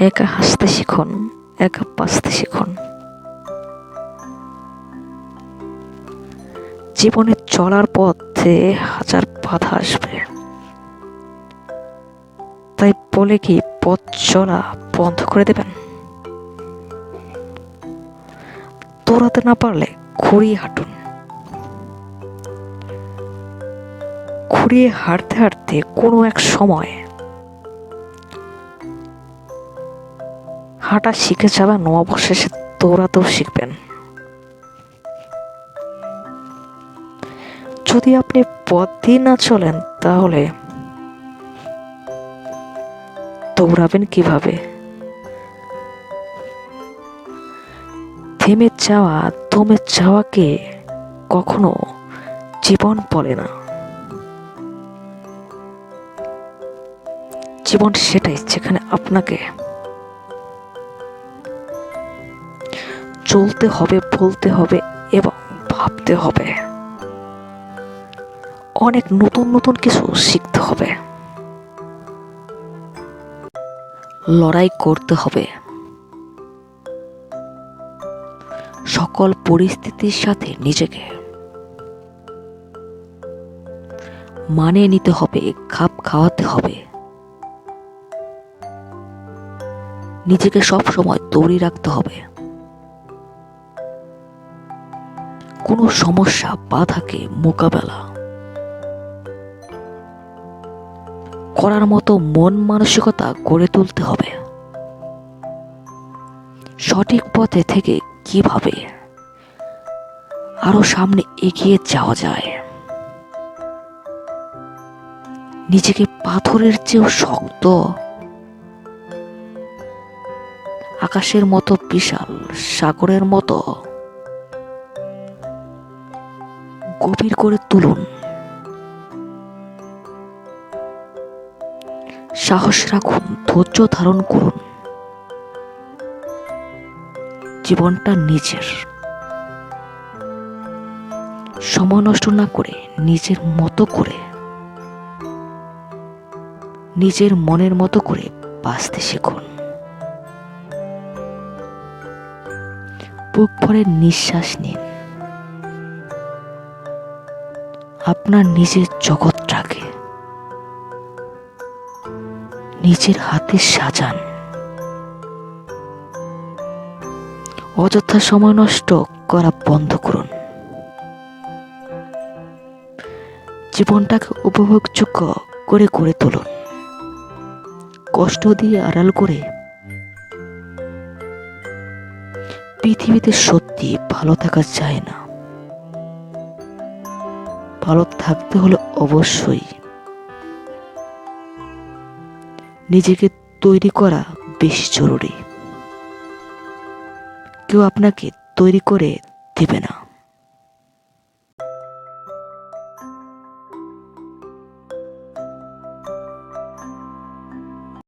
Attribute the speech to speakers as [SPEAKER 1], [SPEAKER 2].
[SPEAKER 1] একা হাসতে শিখুন, একা বাঁচতে শিখুন। জীবনে চলার পথে হাজার বাধা আসবে। তাই বলে কি, পথ চলা বন্ধ করে দেবেন? দৌড়াতে না পারলে ঘুরিয়ে হাঁটুন। ঘুরিয়ে হাঁটতে হাঁটতে কোনো এক সময় হাঁটা শিখে যাবেন অবশেষে দৌড়াতেও শিখবেন। যদি আপনি পথ না চলেন, তাহলে দৌড়াবেন কীভাবে? থেমে যাওয়া, দমে যাওয়াকে কখনো জীবন বলে না। জীবন সেটাই যেখানে আপনাকে চলতে হবে, বলতে হবে এবং ভাবতে হবে। অনেক নতুন নতুন কিছু শিখতে হবে। লড়াই করতে হবে। সকল পরিস্থিতির সাথে নিজেকে মানিয়ে নিতে হবে, খাপ খাওয়াতে হবে। নিজেকে সব সময় তৈরি রাখতে হবে। কোনো সমস্যা, বাধাকে মোকাবেলা। করার মতো মন মানসিকতা গড়ে তুলতে হবে। সঠিক পথে থেকে কীভাবে আরও সামনে এগিয়ে যাওয়া যায়? নিজেকে পাথরের চেয়েও শক্ত। আকাশের মতো বিশাল, সাগরের মতো গভীর করে তুলুন। সাহস রাখুন, ধৈর্য ধারণ করুন। জীবনটা নিজের। সময় নষ্ট না করে নিজের মতো করে। নিজের মনের মতো করে বাঁচতে শিখুন। বুক ভরে নিঃশ্বাস নিন। আপনার নিজের জগৎটাকে। নিজের হাতে সাজান। অযথা সময় নষ্ট করা বন্ধ করুন। জীবনটাকে উপভোগযোগ্য করে করে তুলুন। কষ্ট দিয়ে আড়াল করে পৃথিবীতে সত্যি ভালো থাকা যায় না। ভালো থাকতে হলে অবশ্যই নিজেকে তৈরি করা বেশি জরুরি। কেউ আপনাকে তৈরি করে দেবে না।